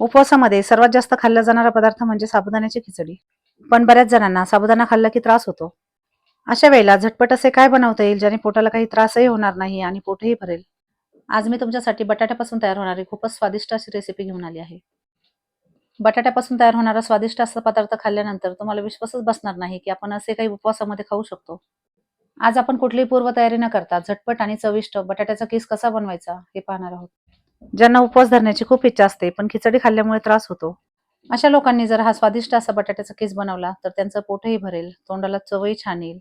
उपवासामध्ये सर्वात जास्त खाल्ला जाणारा पदार्थ म्हणजे साबुदाण्याची खिचडी. पण बऱ्याच जणांना साबुदाणा खाल्ला की त्रास होतो. अशा वेळेला झटपट असे काय बनवता येईल ज्याने पोटाला काही त्रासही होणार नाही आणि पोटही भरेल? आज मी तुमच्यासाठी बटाट्यापासून तयार होणारी खूपच स्वादिष्ट अशी रेसिपी घेऊन आली आहे. बटाट्यापासून तयार होणारा स्वादिष्ट असा पदार्थ खाल्ल्यानंतर तुम्हाला विश्वासच बसणार नाही की आपण असे काही उपवासामध्ये खाऊ शकतो. आज आपण कुठलीही पूर्वतयारी न करता झटपट आणि चविष्ट बटाट्याचा केस कसा बनवायचा हे पाहणार आहोत. ज्यांना उपवास धरण्याची खूप इच्छा असते पण खिचडी खाल्ल्यामुळे त्रास होतो. अशा लोकांनी जर हा स्वादिष्ट असा बटाट्याचा केस बनवला तर त्यांचं पोटही भरेल तोंडाला चवही छान येईल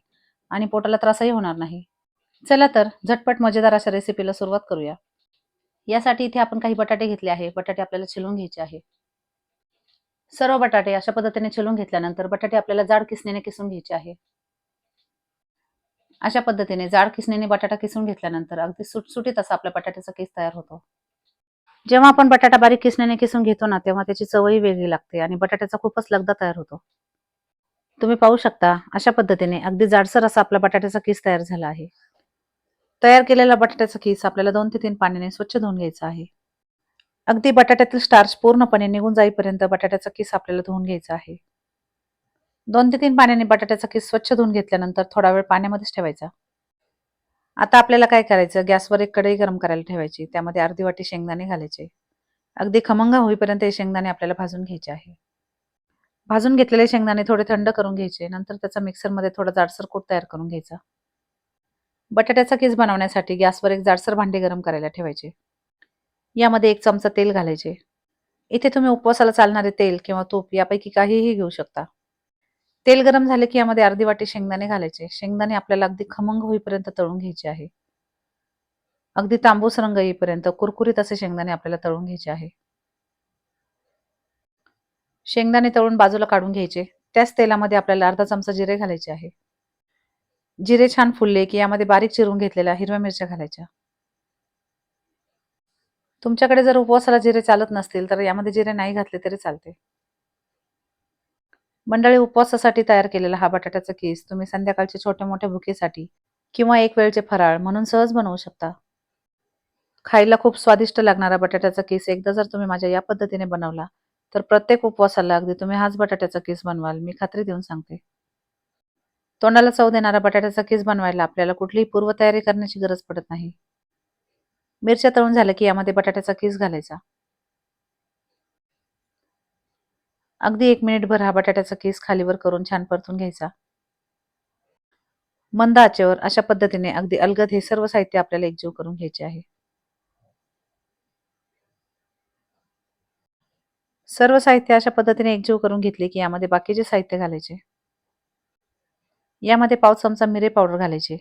आणि पोटाला त्रासही होणार नाही. चला तर झटपट मजेदार अशा रेसिपीला सुरुवात करूया. यासाठी इथे आपण काही बटाटे घेतले आहे. बटाटे आपल्याला चिलून घ्यायचे आहे. सर्व बटाटे अशा पद्धतीने चिलून घेतल्यानंतर बटाटे आपल्याला जाड किसणीने किसून घ्यायचे आहे. अशा पद्धतीने जाड किसणीने बटाटा किसून घेतल्यानंतर अगदी सुटसुटीत असा आपल्या बटाट्याचा केस तयार होतो. जेव्हा आपण बटाटा बारीक किसण्याने किसून घेतो ना तेव्हा त्याची चवही वेगळी लागते आणि बटाट्याचा खूपच लगदा तयार होतो. तुम्ही पाहू शकता अशा पद्धतीने अगदी जाडसर असा आपला बटाट्याचा किस तयार झाला आहे. तयार केलेला बटाट्याचा किस आपल्याला दोन ते तीन पाण्याने स्वच्छ धुवून घ्यायचा आहे. अगदी बटाट्यातील स्टार्च पूर्णपणे निघून जाईपर्यंत बटाट्याचा किस आपल्याला धुवून घ्यायचा आहे. दोन ते तीन पाण्याने बटाट्याचा किस स्वच्छ धुवून घेतल्यानंतर थोडा वेळ पाण्यामध्येच ठेवायचा. आता आपल्याला काय करायचं? गॅसवर एक कढई गरम करायला ठेवायची. त्यामध्ये अर्धी वाटी शेंगदाणे घालायचे. अगदी खमंग होईपर्यंत हे शेंगदाणे आपल्याला भाजून घ्यायचे आहे. भाजून घेतलेले शेंगदाणे थोडे थंड करून घ्यायचे. नंतर त्याचा मिक्सरमध्ये थोडा जाडसर कूट तयार करून घ्यायचा. बटाट्याचा केस बनवण्यासाठी गॅसवर एक जाडसर भांडे गरम करायला ठेवायचे. यामध्ये एक चमचा तेल घालायचे. इथे तुम्ही उपवासाला चालणारे तेल किंवा तूप यापैकी काहीही घेऊ शकता. तेल गरम झाले की यामध्ये अर्धी वाटी शेंगदाणे घालायचे. शेंगदाणे आपल्याला अगदी खमंग होईपर्यंत तळून घ्यायचे आहे. अगदी तांबूस रंग येईपर्यंत कुरकुरीत असे शेंगदाणे आपल्याला तळून घ्यायचे आहे. शेंगदाणे तळून बाजूला काढून घ्यायचे. त्याच तेलामध्ये आपल्याला अर्धा चमचा जिरे घालायचे आहे. जिरे छान फुलले की यामध्ये बारीक चिरून घेतलेल्या हिरव्या मिरच्या घालायच्या. तुमच्याकडे जर उपवासाला जिरे चालत नसतील तर यामध्ये जिरे नाही घातले तरी चालते. मंडळी उपवासासाठी तयार केलेला हा बटाट्याचा केस तुम्ही संध्याकाळच्या छोट्या मोठ्या भुकेसाठी किंवा एक वेळचे फराळ म्हणून सहज बनवू शकता. खायला खूप स्वादिष्ट लागणारा बटाट्याचा केस एकदा जर तुम्ही माझ्या या पद्धतीने बनवला तर प्रत्येक उपवासाला अगदी तुम्ही हाच बटाट्याचा केस बनवाल मी खात्री देऊन सांगते. तोंडाला चव देणारा बटाट्याचा केस बनवायला आपल्याला कुठलीही पूर्वतयारी करण्याची गरज पडत नाही. मिरच्या तळून झाल्या की यामध्ये बटाट्याचा केस घालायचा. अगदी एक मिनिटभर हा बटाट्याचा केस खालीवर करून छान परतून घ्यायचा. मंद आचेवर अशा पद्धतीने अगदी अलगद हे सर्व साहित्य आपल्याला एकजीव करून घ्यायचे आहे. सर्व साहित्य अशा पद्धतीने एकजीव करून घेतले की यामध्ये बाकीचे साहित्य घालायचे यामध्ये पाव चमचा मिरे पावडर घालायची.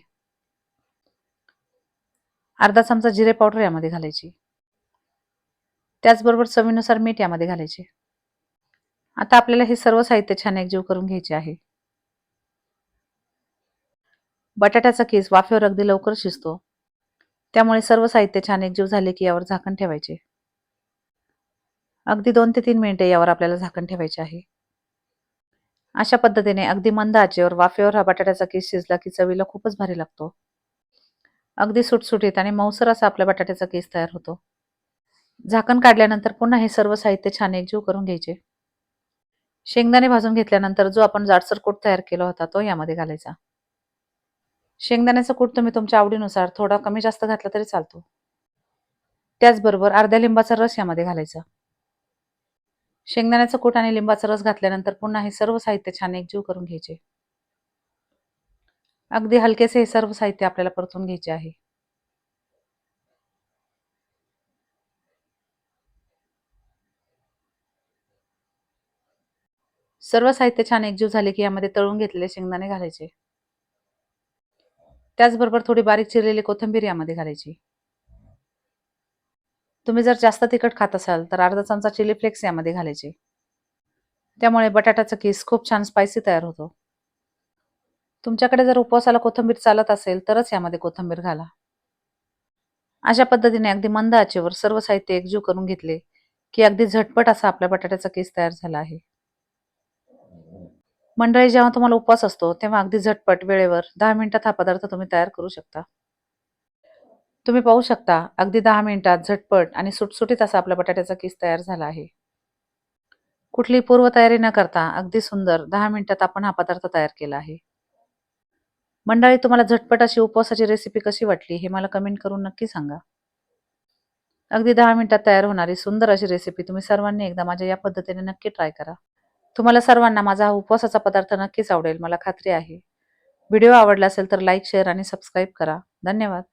अर्धा चमचा जिरे पावडर यामध्ये घालायची. त्याचबरोबर चवीनुसार मीठ यामध्ये घालायचे. आता आपल्याला हे सर्व साहित्य छान एकजीव करून घ्यायचे आहे. बटाट्याचा केस वाफेवर अगदी लवकर शिजतो. त्यामुळे सर्व साहित्य छान एकजीव झाले की यावर झाकण ठेवायचे. अगदी दोन ते तीन मिनिटे यावर आपल्याला झाकण ठेवायचे आहे. अशा पद्धतीने अगदी मंद आचेवर वाफेवर हा बटाट्याचा केस शिजला की चवीला खूपच भारी लागतो. अगदी सुटसुटीत आणि मौसर असा आपल्या बटाट्याचा केस तयार होतो. झाकण काढल्यानंतर पुन्हा हे सर्व साहित्य छान एकजीव करून घ्यायचे. शेंगदाणे भाजून घेतल्यानंतर जो आपण जाडसर कूट तयार केला होता तो यामध्ये घालायचा. शेंगदाण्याचा कूट तुम्ही तुमच्या आवडीनुसार थोडा कमी जास्त घातला तरी चालतो. त्याचबरोबर अर्ध्या लिंबाचा रस यामध्ये घालायचा. शेंगदाण्याचा कूट आणि लिंबाचा रस घातल्यानंतर पुन्हा हे सर्व साहित्य छान एकजीव करून घ्यायचे. अगदी हलकेसे हे सर्व साहित्य आपल्याला परतून घ्यायचे आहे. सर्व साहित्य छान एकजीव झाले की यामध्ये तळून घेतलेले शेंगदाणे घालायचे. त्याचबरोबर थोडी बारीक चिरलेली कोथिंबीर यामध्ये घालायची. तुम्ही जर जास्त तिखट खात असाल तर अर्धा चमचा चिली फ्लेक्स यामध्ये घालायचे. त्यामुळे बटाट्याचा किस खूप छान स्पायसी तयार होतो. तुमच्याकडे जर उपवासाला कोथिंबीर चालत असेल तरच यामध्ये कोथिंबीर घाला. अशा पद्धतीने अगदी मंद आचेवर सर्व साहित्य एकजीव करून घेतले की अगदी झटपट असा आपल्या बटाट्याचा केस तयार झाला आहे. मंडळी जेव्हा तुम्हाला उपवास असतो तेव्हा अगदी झटपट वेळेवर दहा मिनिटात हा पदार्थ तुम्ही तयार करू शकता. तुम्ही पाहू शकता अगदी दहा मिनिटात झटपट आणि सुटसुटीत असा आपला बटाट्याचा किस तयार झाला आहे. कुठली पूर्वतयारी न करता अगदी सुंदर दहा मिनिटात आपण हा पदार्थ तयार केला आहे. मंडळी तुम्हाला झटपट अशी उपवासाची रेसिपी कशी वाटली हे मला कमेंट करून नक्की सांगा. अगदी दहा मिनिटात तयार होणारी सुंदर अशी रेसिपी तुम्ही सर्वांनी एकदा माझ्या या पद्धतीने नक्की ट्राय करा. तुम्हाला सर्वांना माझा हा उपवासाचा पदार्थ नक्कीच आवडेल. मला खात्री आहे. व्हिडिओ आवडला असेल तर लाईक शेअर आणि सबस्क्राईब करा. धन्यवाद.